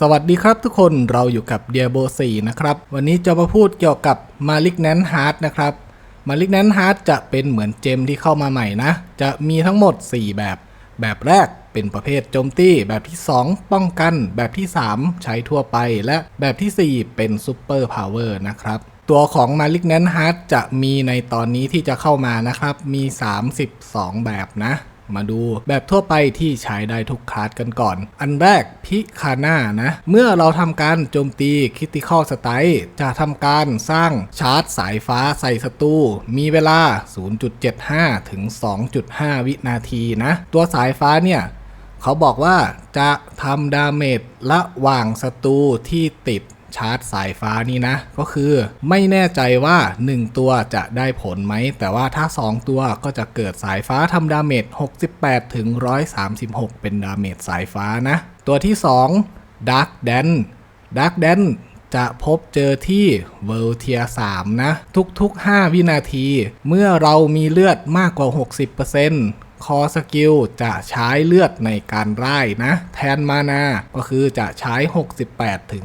สวัสดีครับทุกคนเราอยู่กับเดียโบ4นะครับ วันนี้จะมาพูดเกี่ยวกับมาลิกแนนฮาร์ดนะครับมาลิกแนนฮาร์ดจะเป็นเหมือนเจมที่เข้ามาใหม่นะ จะมีทั้งหมด 4 แบบ แบบแรกเป็นประเภทโจมตี แบบที่ 2 ป้องกัน แบบที่ 3 ใช้ทั่วไป และแบบทีสี่4 เป็นซูเปอร์พาวเวอร์นะครับ ตัวของ Malignant Heart จะมีในตอนนี้ที่จะเข้ามานะครับ มี 32 แบบนะ มาดูแบบทั่วไปที่ใช้ได้ทุกคลาสกันก่อน อันแรกพิคาน่านะ เมื่อเราทำการโจมตีคิติคอลสไตจะทำการสร้างชาร์จสายฟ้าใส่ศัตรูมีเวลา 0.75 ถึง 2.5 วินาทีนะ ตัวสายฟ้าเนี่ยเขาบอกว่าจะทำดาเมจระหว่างศัตรูที่ติด ชาร์จสายฟ้านี่นะ ก็คือไม่แน่ใจว่า 1 ตัวจะได้ผลไหม แต่ว่าถ้า 2 ตัวก็จะเกิดสายฟ้าทำดาเมจ 68 ถึง 136 เป็นดาเมจสายฟ้านะ ตัวที่ 2 Dark d a n Dark d a n จะพบเจอที่เวลเทีย3นะ ทุกๆ 5 วินาที เมื่อเรามีเลือดมากกว่า 60% คอสกิลจะใช้เลือดในการไล่นะ แทนมานา ก็คือจะใช้ 68ถึง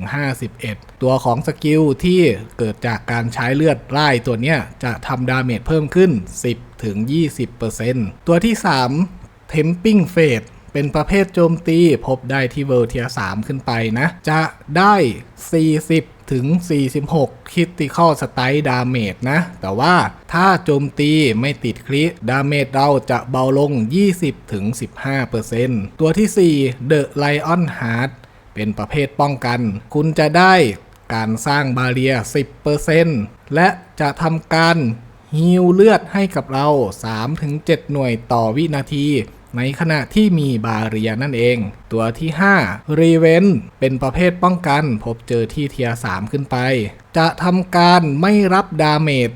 51 ตัวของสกิลที่เกิดจากการใช้เลือดไล่ตัวเนี้ยจะทำดาเมจเพิ่มขึ้น 10ถึง20%ตัวที่ 3 Temping Fate เป็นประเภทโจมตีพบได้ที่เวลเทีย3ขึ้นไปนะ จะได้ 40 ถึง 46 Critical Strike Damage นะ แต่ว่าถ้าโจมตีไม่ติดคริดาเมจเราจะเบาลง 20ถึง15%ตัวที่ 4 The Lion Heart เป็นประเภทป้องกัน คุณจะได้การสร้างบาเรีย 10%และจะทำการฮิวเลือดให้กับเรา 3-7 หน่วยต่อวินาที ในขณะที่มีบาเรียนั่นเอง ตัวที่5 r e v e n เป็นประเภทป้องกัน พบเจอที่เทีย3ขึ้นไป จะทำการไม่รับดาเมจ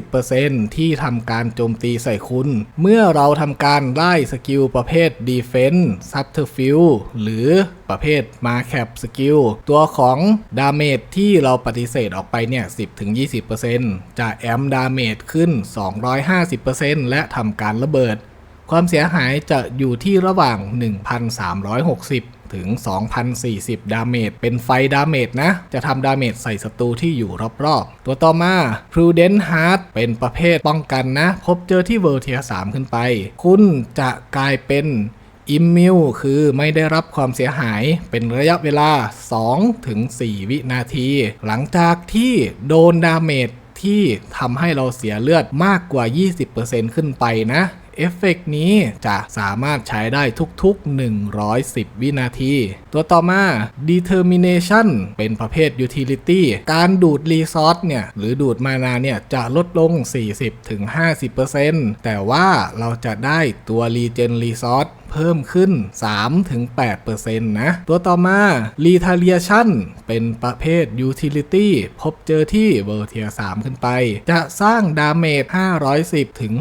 10-20%ที่ทำการโจมตีใส่คุณ เมื่อเราทำการไล่สกิลประเภท Defense Subterfuge หรือประเภท Marcap Skill ตัวของดาเมจที่เราปฏิเสธออกไปเนี่ย 10-20%จะแอมดาเมจขึ้น 250%และทำการระเบิด ความเสียหายจะอยู่ที่ระหว่าง 1,360 ถึง 2,040 ดาเมจ เป็นไฟดาเมจนะ จะทำดาเมจใส่ศัตรูที่อยู่รอบๆ ตัวต่อมา Prudent Heart เป็นประเภทป้องกันนะ พบเจอที่เวลเทีย3ขึ้นไป คุณจะกลายเป็นอิมมิวคือไม่ได้รับความเสียหายเป็นระยะเวลา 2-4วินาที หลังจากที่โดนดาเมจที่ทำให้เราเสียเลือดมากกว่า 20%ขึ้นไปนะ เอฟเฟกต์นี้จะสามารถใช้ได้ทุกๆ 110 วินาที ตัวต่อมา Determination เป็นประเภท Utility การดูดรีซอสเนี่ย หรือดูดมานาเนี่ย จะลดลง 40-50%แต่ว่าเราจะได้ตัว Regen Resource เพิ่มขึ้น 3-8%นะ ตัวต่อมา Retaliation เป็นประเภท Utility พบเจอที่เวอร์เทีย3ขึ้นไป จะสร้างดาเมจ 510 ถึง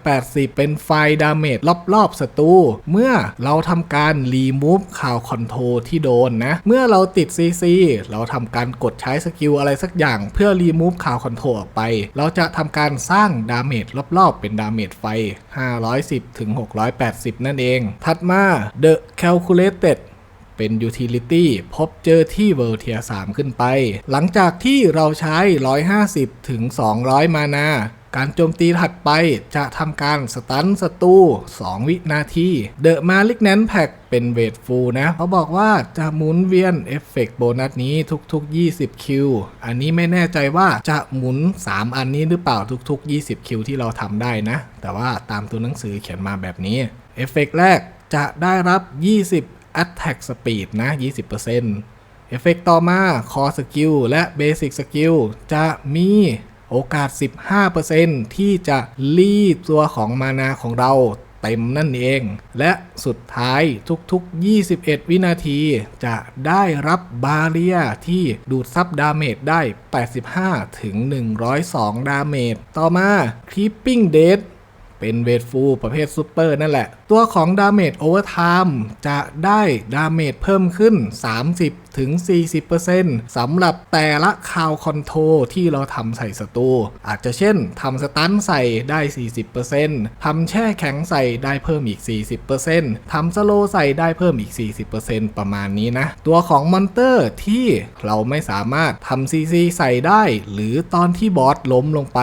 680 เป็นไฟดาเมจรอบๆศัตรู เมื่อเราทำการ Remove ข่าวคอนโทรที่โดนนะ เมื่อเราติด CC เราทำการกดใช้สกิลอะไรสักอย่างเพื่อ Remove ข่าวคอนโทรออกไป เราจะทำการสร้างดาเมจรอบๆ เป็นดาเมจไฟ 510 ถึง 680 นั่นเองถัดมา The Calculated เป็น Utility พบเจอที่เว r ร์เทีย3ขึ้นไป หลังจากที่เราใช้ 150 ถึง 200 มานา การโจมตีถัดไปจะทำการสตันศัตรู 2 วินาที The Malignant Pack เป็นเวทฟูลนะ เขาบอกว่าจะหมุนเวียนเอฟเฟกต์โบนัสนี้ทุกๆ 20 คิว อันนี้ไม่แน่ใจว่าจะหมุน 3 อันนี้หรือเปล่าทุก ๆ 20 คิวที่เราทำได้นะ แต่ว่าตามตัวหนังสือเขียนมาแบบนี้ เอฟเฟกต์แรกจะได้รับ 20 Attack Speed นะ 20%เอฟเฟกต์ต่อมา Core Skill และ Basic Skill จะมีโอกาส 15%ที่จะรีดตัวของมานาของเราเต็มนั่นเอง และสุดท้ายทุกๆ 21 วินาทีจะได้รับบาเรียที่ดูดซับดาเมจได้ 85 ถึง 102 ดาเมจ ต่อมา Creeping Death เป็นเวทฟูลประเภทซูเปอร์นั่นแหละ ตัวของดาเมจโอเวอร์ไทม์จะได้ดาเมจเพิ่มขึ้น ถึง 40%สำหรับแต่ละคาวคอนโทรที่เราทำใส่ศัตรูอาจจะเช่นทำสตันใส่ได้ 40%ทำแช่แข็งใส่ได้เพิ่มอีก 40%ทำสโลใส่ได้เพิ่มอีก 40%ประมาณนี้นะ ตัวของมอนเตอร์ที่เราไม่สามารถทำ CC ใส่ได้ หรือตอนที่บอสล้มลงไป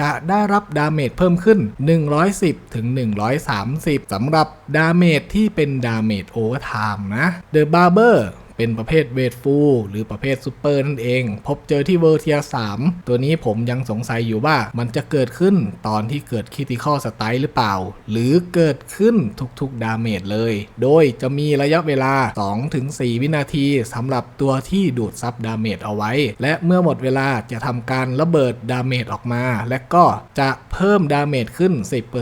จะได้รับดาเมจเพิ่มขึ้น 110 ถึง 130สำหรับดาเมจที่เป็นดาเมจโอเวอร์ไทม์นะ The Barber เเป็นประเภทเวทฟูลหรือประเภทซูเปอร์นั่นเอง พบเจอที่เวอร์เทีย3ตัวนี้ผมยังสงสัยอยู่ว่ามันจะเกิดขึ้นตอนที่เกิดคิติคอสไตล์หรือเปล่า หรือเกิดขึ้นทุกๆดาเมจเลย โดยจะมีระยะเวลา 2-4 วินาทีสำหรับตัวที่ดูดซับดาเมจเอาไว้ และเมื่อหมดเวลาจะทำการระเบิดดาเมจออกมา และก็จะเพิ่มดาเมจขึ้น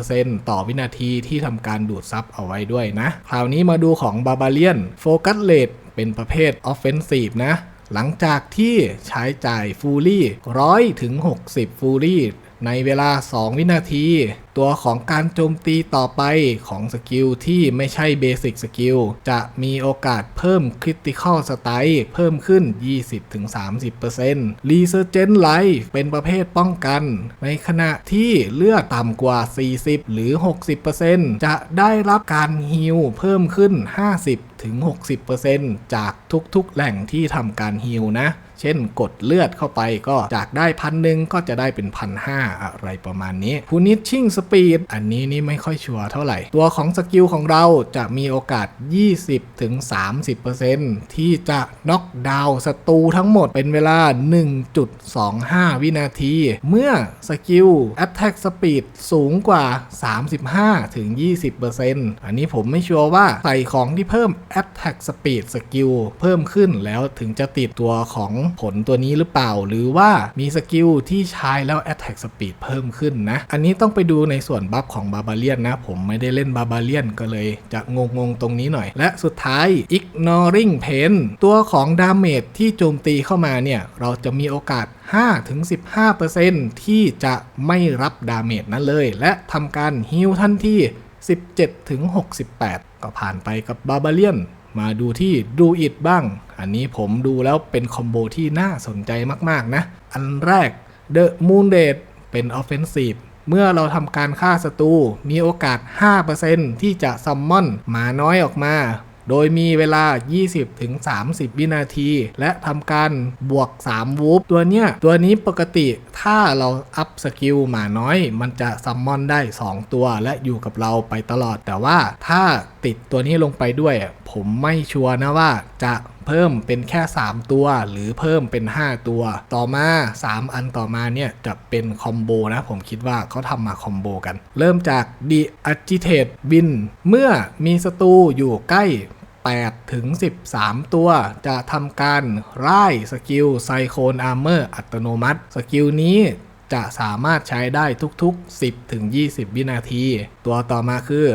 10%ต่อวินาทีที่ทำการดูดซับเอาไว้ด้วยนะ คราวนี้มาดูของบาบาเลียนโฟกัสเลด เป็นประเภท Offensive นะ หลังจากที่ใช้จ่ายฟูลี่ร้อยถึง60ฟูลี่ ในเวลา 2 วินาที ตัวของการโจมตีต่อไปของสกิลที่ไม่ใช่เบสิกสกิลจะมีโอกาสเพิ่มคริติคอลสไตล์เพิ่มขึ้น 20-30% Resurgent Life เป็นประเภทป้องกัน ในขณะที่เลือดต่ำกว่า 40 หรือ 60%จะได้รับการฮิลเพิ่มขึ้น 50ถึง60%จากทุกๆ แหล่งที่ทำการฮิลนะ เช่นกดเลือดเข้าไปก็จากได้พันหนึ่งก็จะได้เป็นพันห้าอะไรประมาณนี้ Punishing Speed อันนี้นี่ไม่ค่อยชัวร์เท่าไหร่ ตัวของสกิลของเราจะมีโอกาส 20ถึง30%ที่จะน็อกดาวน์ศัตรูทั้งหมดเป็นเวลา 1.25 วินาที เมื่อสกิล Attack Speed สูงกว่า 35ถึง20%อันนี้ผมไม่ชัวร์ว่าใส่ของที่เพิ่ม Attack Speed สกิลเพิ่มขึ้นแล้วถึงจะติดตัวของผลตัวนี้หรือเปล่า หรือว่ามีสกิลที่ใช้แล้ว Attack Speed เพิ่มขึ้นนะ อันนี้ต้องไปดูในส่วนบัฟของบาบาเลียนนะ ผมไม่ได้เล่นบาบาเลียนก็เลยจะงงงๆตรงนี้หน่อย และสุดท้าย Ignoring Pain ตัวของดาเมจที่โจมตีเข้ามาเนี่ย เราจะมีโอกาส5-15%ที่จะไม่รับดาเมจนั้นเลย และทำการฮิลทันที17-68 ก็ผ่านไปกับบาบาเลียน มาดูที่ดูอิดบ้าง อันนี้ผมดูแล้วเป็นคอมโบที่น่าสนใจมากๆนะ อันแรก The Moon d a t เป็น Offensive เมื่อเราทำการฆ่าศัตรูมีโอกาส 5%ที่จะซัมมอนหมาน้อยออกมา โดยมีเวลา 20-30 วินาที และทำการบวก 3 วูฟตัวเนี้ย ตัวนี้ปกติถ้าเราอัพสกิลหมาน้อย มันจะซัมมอนได้ 2 ตัวและอยู่กับเราไปตลอดแต่ว่าถ้าติดตัวนี้ลงไปด้วย ผมไม่ชัวร์นะว่าจะ เพิ่มเป็นแค่ 3 ตัว หรือเพิ่มเป็น 5 ตัว ต่อมา 3 อันต่อมาเนี่ยจะเป็นคอมโบนะ ผมคิดว่าเขาทำมาคอมโบกัน เริ่มจาก The Agitate Win เมื่อมีศัตรูอยู่ใกล้8ถึง13 ตัวจะทำการร่ายสกิลไซโคนอาร์เมอร์อัตโนมัติ สกิลนี้ จะสามารถใช้ได้ทุกๆ 10ถึง20 วินาที ตัวต่อมาคือ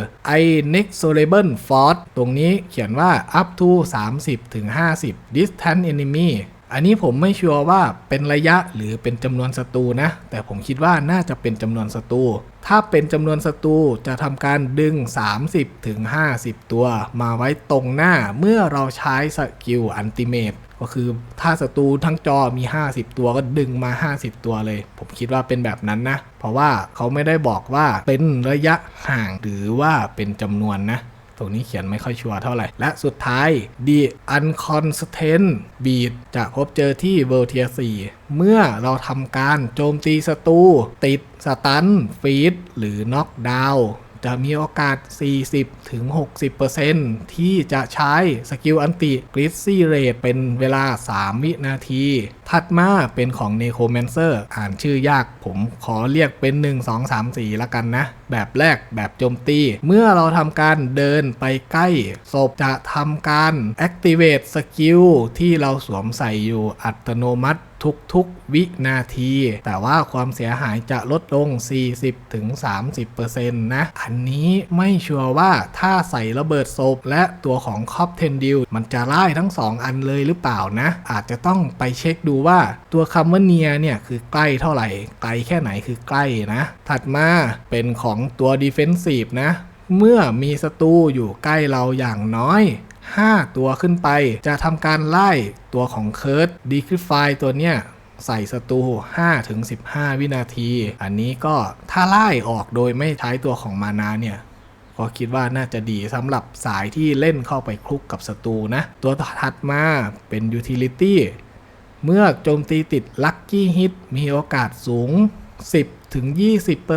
i n e x o l a b l e Force ตรงนี้เขียนว่า up to 30ถึง50 distant enemy อันนี้ผมไม่ชัวร์ว่าเป็นระยะหรือเป็นจำนวนศัตรูนะ แต่ผมคิดว่าน่าจะเป็นจำนวนศัตรูถ้าเป็นจำนวนศัตรูจะทำการดึง 30ถึง50 ตัว มาไว้ตรงหน้าเมื่อเราใช้สกิลอันติเมต ก็คือถ้าศัตรูทั้งจอมี 50 ตัวก็ดึงมา 50 ตัวเลย ผมคิดว่าเป็นแบบนั้นนะ เพราะว่าเขาไม่ได้บอกว่าเป็นระยะห่างหรือว่าเป็นจำนวนนะตรงนี้เขียนไม่ค่อยชัวร์เท่าไหร่ และสุดท้าย The Unconstant Beat จะพบเจอที่ World Tier 4 เมื่อเราทำการโจมตีศัตรูติดสตันฟีดหรือน็อกดาวน์ จะมีโอกาส 40-60%ที่จะใช้สกิลอันติกริซซี่เรทเป็นเวลา 3 วินาที ถัดมาเป็นของเนโคแมนเซอร์อ่านชื่อยากผมขอเรียกเป็น 1 2 3 4 ละกันนะ แบบแรกแบบโจมตี เมื่อเราทำการเดินไปใกล้ศพจะทำการ activate สกิลที่เราสวมใส่อยู่อัตโนมัติทุกๆ วินาที แต่ว่าความเสียหายจะลดลง 40-30%นะ อันนี้ไม่ชัวร์ว่าถ้าใส่ระเบิดศพและตัวของคอปเทนดิลมันจะไล่ทั้ง 2 อันเลยหรือเปล่านะ อาจจะต้องไปเช็คดูว่าตัวคำว่าเนียเนี่ย คือใกล้เท่าไหร่ ไกลแค่ไหนคือใกล้นะ ถัดมาเป็นของตัว Defensive นะ เมื่อมีศัตรูอยู่ใกล้เราอย่างน้อย 5 ตัวขึ้นไป จะทำการไล่ตัวของเคิร์ดดีคริฟายตัวเนี้ยใส่ศัตรู5ถึง15 วินาที อันนี้ก็ถ้าไล่ออกโดยไม่ใช้ตัวของมานาเนี่ยก็คิดว่าน่าจะดีสำหรับสายที่เล่นเข้าไปคลุกกับศัตรูนะ ตัวถัดมาเป็นยูทิลิตี้เมื่อโจมตีติดลัคกี้ฮิตมีโอกาสสูง 10 ถึง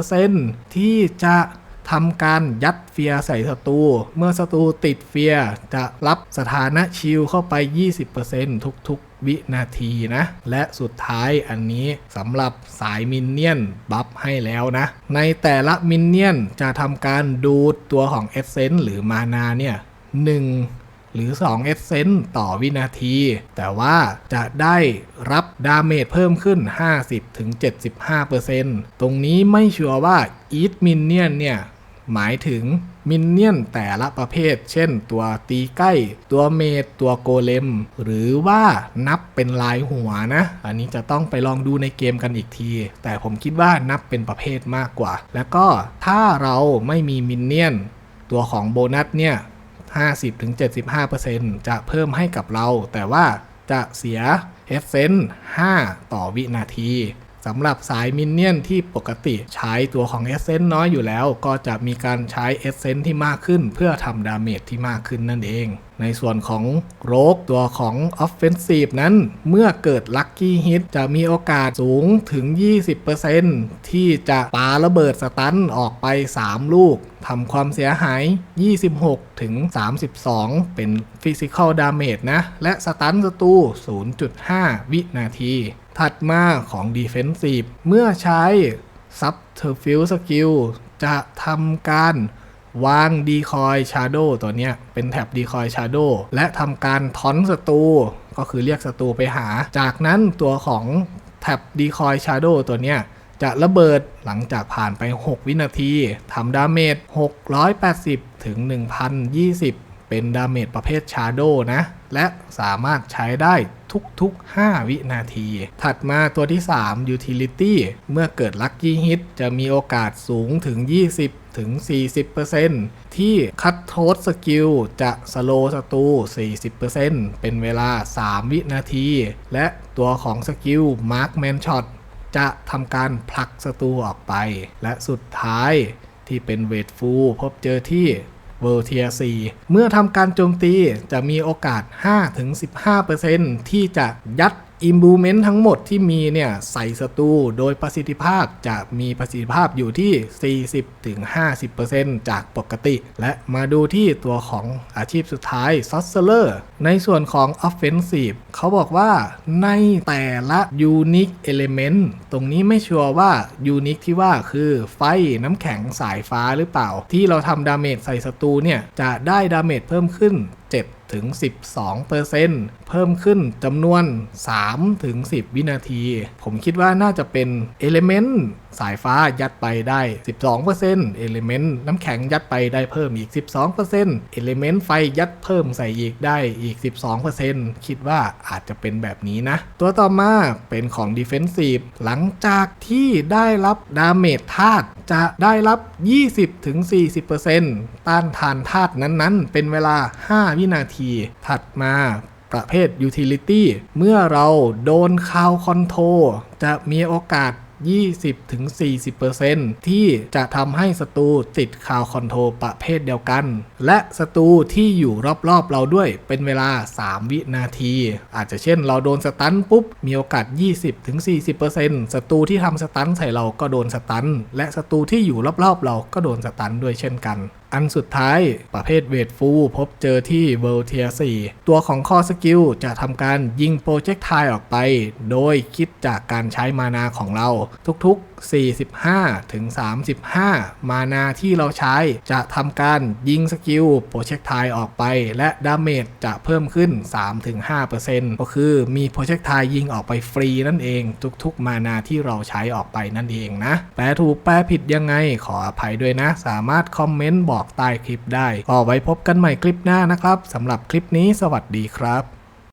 20%ที่จะทำการยัดเฟียร์ใส่ศัตรู เมื่อศัตรูติดเฟียร์จะรับสถานะชิลเข้าไป 20%ทุกๆ วินาทีนะ และสุดท้ายอันนี้สำหรับสายมินเนี่ยนบัฟให้แล้วนะ ในแต่ละมินเนี่ยนจะทำการดูดตัวของเอเซนต์หรือมานาเนี่ย1 หรือ2เอเซนต่อวินาที แต่ว่าจะได้รับดาเมจเพิ่มขึ้น 50-75%ตรงนี้ไม่ชัวร์ว่า Eat Minion เนี่ย หมายถึงมินเนี่ยนแต่ละประเภท เช่น ตัวตีใกล้ ตัวเมดตัวโกเลม หรือว่านับเป็นลายหัวนะ อันนี้จะต้องไปลองดูในเกมกันอีกที แต่ผมคิดว่านับเป็นประเภทมากกว่า แล้วก็ถ้าเราไม่มีมินเนี่ยน ตัวของโบนัสเนี่ย 50-75%จะเพิ่มให้กับเรา แต่ว่าจะเสียเอฟเซน5ต่อวินาที สำหรับสายมินเนี่ยนที่ปกติใช้ตัวของเอเซนน้อยอยู่แล้ว ก็จะมีการใช้เอเซนที่มากขึ้น เพื่อทำดาเมจที่มากขึ้นนั่นเอง ในส่วนของโรกตัวของ Offensive นั้น เมื่อเกิด Lucky Hit จะมีโอกาสสูงถึง 20%ที่จะปาระเบิดสตันออกไป 3 ลูกทำความเสียหาย 26 ถึง 32 เป็น Physical Damage นะ และสตันศัตรู0.5 วินาที ถัดมาของ Defensive เมื่อใช้ Subterfuge Skill จะทำการวางดีคอยชาโดตัวเนี้ย เป็นแท็บดีคอยชาโดและทำการทอนศัตรูก็คือเรียกศัตรูไปหา จากนั้นตัวของแท็บดีคอยชาโดตัวเนี้ยจะระเบิดหลังจากผ่านไป 6 วินาทีทำดาเมจ 680 ถึง 1020 เป็นดาเมจประเภทชาโดนะ และสามารถใช้ได้ ทุกๆ 5 วินาที ถัดมาตัวที่ 3 Utility เมื่อเกิด Lucky Hit จะมีโอกาสสูงถึง 20ถึง 40%ที่คัตโทสสกิลจะสโลศัตรู40%เป็นเวลา 3 วินาที และตัวของสกิล Markman Shot จะทำการผลักศัตรูออกไป และสุดท้ายที่เป็นเวทฟูลพบเจอที่ เวอร์เทีย4เมื่อทำการโจมตีจะมีโอกาส 5-15%ที่จะยัด i m b u m e n t ทั้งหมดที่มีเนี่ยใส่ศัตรูโดยประสิทธิภาพจะมีประสิทธิภาพอยู่ที่ 40-50%จากปกติ และมาดูที่ตัวของอาชีพสุดท้าย s o r c e r e r ในส่วนของ Offensive เขาบอกว่าในแต่ละ Unique Element ตรงนี้ไม่ชัวร์ว่า Unique ที่ว่าคือไฟน้ำแข็งสายฟ้าหรือเปล่า ที่เราทำดาเมจใส่ศัตรูเนี่ย จะได้ดาเมจเพิ่มขึ้น 7ถึง12%เพิ่มขึ้นจำนวน3ถึง10 วินาที ผมคิดว่าน่าจะเป็น Element สายฟ้ายัดไปได้ 12% Element น้ำแข็งยัดไปได้เพิ่มอีก 12% Element ไฟยัดเพิ่มใส่อีกได้อีก 12%คิดว่าอาจจะเป็นแบบนี้นะ ตัวต่อมาเป็นของ Defensive หลังจากที่ได้รับดาเมจธาตุจะได้รับ 20-40%ต้านทานธาตุนั้นๆ เป็นเวลา 5 วินาที ถัดมาประเภท Utility เมื่อเราโดนคาวคอนโทรจะมีโอกาส 20-40%ที่จะทำให้ศัตรูติดคาวคอนโทรประเภทเดียวกัน และศัตรูที่อยู่รอบๆเราด้วยเป็นเวลา 3 วินาที อาจจะเช่นเราโดนสตันปุ๊บ มีโอกาส 20-40%ศัตรูที่ทำสตันใส่เราก็โดนสตันและศัตรูที่อยู่รอบๆเราก็โดนสตันด้วยเช่นกัน อันสุดท้ายประเภทเวทฟูพบเจอที่เวลเทีย4ตัวของคอสกิลจะทำการยิงโปรเจกต์ไทออกไป โดยคิดจากการใช้มานาของเราทุกๆ45 ถึง 35 มานาที่เราใช้จะทำการยิงสกิลโปรเจกต์ไทออกไป และดาเมจจะเพิ่มขึ้น 3-5%ก็คือมีโปรเจกต์ไทยิงออกไปฟรีนั่นเอง ทุกๆ มานาที่เราใช้ออกไปนั่นเองนะ แปลถูกแปลผิดยังไงขออภัยด้วยนะ สามารถคอมเมนต์บอกอกใต้คลิปได้ ก็ไว้พบกันใหม่คลิปหน้านะครับสำหรับคลิปนี้สวัสดีครับ